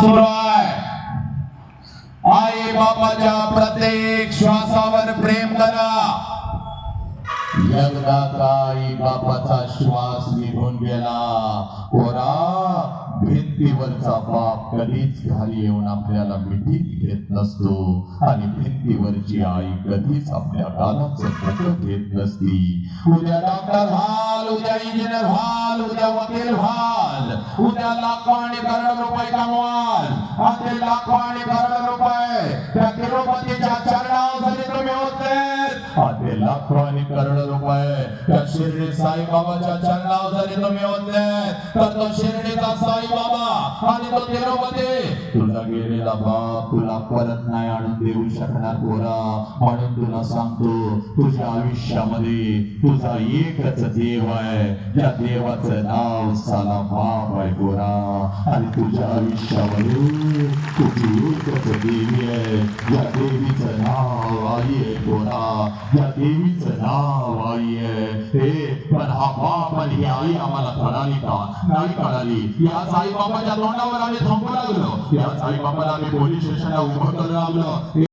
सुरू आहे आई बाबाच्या प्रत्येक श्वासावर प्रेम करा. एकदा आई बापाचा श्वास निघून गेला. ओरा भिंतीवरचा बाप कधीच घरी येऊन आपल्याला मिठीत घेत नसतो. आणि भिंतीवरची आई कधीच आपल्या गालाचं पोट घेत नसती. उद्या डॉक्टर व्हाल उद्या इंजिनियर व्हाल उद्या वकील व्हाल. उद्या लाखो आणि करोड रुपये कमवाल. आणि लाखो आणि करोड रुपये त्या तिरुपतीच्या चरणावर तुम्ही होते आणि लाखो आणि करोडो रुपये. त्या शिर्डी साईबाबाच्या चरणावर जरी तुम्ही होते तर तो शिर्डीचा साईबाबा आणि तो तिरुपती. तुला गेलेला बाप तुला परत नाही आणून देऊ शकणार पोरा. म्हणून तुला सांगतो तुझ्या आयुष्यामध्ये तुझा एकच देव आहे. त्या देवाचं नाव साला बाप आहे पोरा. आणि तुझ्या आयुष्यामध्ये तुझी एकच देवी आहे. या देवीचं नाव आई आहे या देवीचं नाव आई हे पण हा बाप आणि ही आई आम्हाला कळाली का नाही कळाली या साईबाबाच्या तोंडावर आम्ही थांबू लागलो. या साईबाबाला आम्ही पोलीस स्टेशनला उभं करू लागलो.